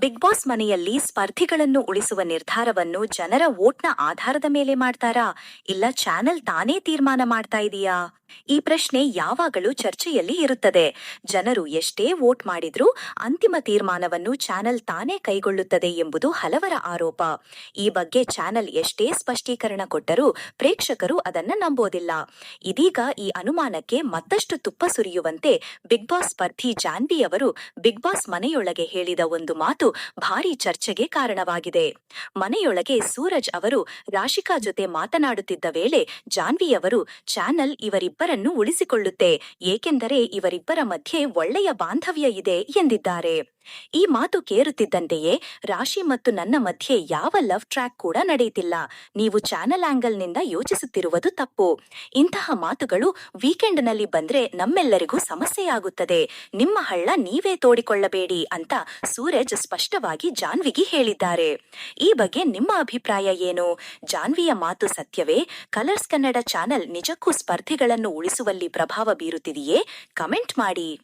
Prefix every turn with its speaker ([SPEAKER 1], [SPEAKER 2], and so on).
[SPEAKER 1] Big boss ಮನೆಯಲ್ಲಿ ಸ್ಪರ್ಧಿಗಳನ್ನು ಉಳಿಸುವ ನಿರ್ಧಾರವನ್ನು ಜನರ ವೋಟ್ನ ಆಧಾರದ ಮೇಲೆ ಮಾಡ್ತಾರಾ? ಇಲ್ಲ ಚಾನೆಲ್ ತಾನೇ ತೀರ್ಮಾನ ಮಾಡ್ತಾ ಇದೆಯಾ? ಈ ಪ್ರಶ್ನೆ ಯಾವಾಗಲೂ ಚರ್ಚೆಯಲ್ಲಿ ಇರುತ್ತದೆ. ಜನರು ಎಷ್ಟೇ ವೋಟ್ ಮಾಡಿದ್ರೂ ಅಂತಿಮ ತೀರ್ಮಾನವನ್ನು ಚಾನೆಲ್ ತಾನೇ ಕೈಗೊಳ್ಳುತ್ತದೆ ಎಂಬುದು ಹಲವರ ಆರೋಪ. ಈ ಬಗ್ಗೆ ಚಾನೆಲ್ ಎಷ್ಟೇ ಸ್ಪಷ್ಟೀಕರಣ ಕೊಟ್ಟರೂ ಪ್ರೇಕ್ಷಕರು ಅದನ್ನ ನಂಬೋದಿಲ್ಲ. ಇದೀಗ ಈ ಅನುಮಾನಕ್ಕೆ ಮತ್ತಷ್ಟು ತುಪ್ಪ ಸುರಿಯುವಂತೆ ಬಿಗ್ ಬಾಸ್ ಸ್ಪರ್ಧಿ ಜಾನ್ವಿ ಅವರು ಬಿಗ್ ಬಾಸ್ ಮನೆಯೊಳಗೆ ಹೇಳಿದ ಒಂದು ಮಾತು ಭಾರಿ ಚರ್ಚೆಗೆ ಕಾರಣವಾಗಿದೆ. ಮನೆಯೊಳಗೆ ಸೂರಜ್ ಅವರು ರಾಶಿಕಾ ಜೊತೆ ಮಾತನಾಡುತ್ತಿದ್ದ ವೇಳೆ ಜಾನ್ವಿ ಅವರು, ಚಾನಲ್ ಇವರಿಬ್ಬರನ್ನು ಉಳಿಸಿಕೊಳ್ಳುತ್ತೆ, ಏಕೆಂದರೆ ಇವರಿಬ್ಬರ ಮಧ್ಯೆ ಒಳ್ಳೆಯ ಬಾಂಧವ್ಯ ಇದೆ ಎಂದಿದ್ದಾರೆ. ಈ ಮಾತು ಕೇರುತ್ತಿದ್ದಂತೆಯೇ ರಾಶಿ ಮತ್ತು ನನ್ನ ಮಧ್ಯೆ ಯಾವ ಲವ್ ಟ್ರ್ಯಾಕ್ ಕೂಡ ನಡೆಯುತ್ತಿಲ್ಲ. ನೀವು ಚಾನಲ್ ಆಂಗಲ್ನಿಂದ ಯೋಚಿಸುತ್ತಿರುವುದು ತಪ್ಪು. ಇಂತಹ ಮಾತುಗಳು ವೀಕೆಂಡ್ನಲ್ಲಿ ಬಂದ್ರೆ ನಮ್ಮೆಲ್ಲರಿಗೂ ಸಮಸ್ಯೆಯಾಗುತ್ತದೆ. ನಿಮ್ಮ ಹಳ್ಳ ನೀವೇ ತೋಡಿಕೊಳ್ಳಬೇಡಿ ಅಂತ ಸೂರಜ್ ಸ್ಪಷ್ಟವಾಗಿ ಜಾನ್ವಿಗೆ ಹೇಳಿದ್ದಾರೆ. ಈ ಬಗ್ಗೆ ನಿಮ್ಮ ಅಭಿಪ್ರಾಯ ಏನು? ಜಾನ್ವಿಯ ಮಾತು ಸತ್ಯವೇ? ಕಲರ್ಸ್ ಕನ್ನಡ ಚಾನೆಲ್ ನಿಜಕ್ಕೂ ಸ್ಪರ್ಧೆಗಳನ್ನು ಉಳಿಸುವಲ್ಲಿ ಪ್ರಭಾವ ಬೀರುತ್ತಿದೆಯೇ? ಕಮೆಂಟ್ ಮಾಡಿ.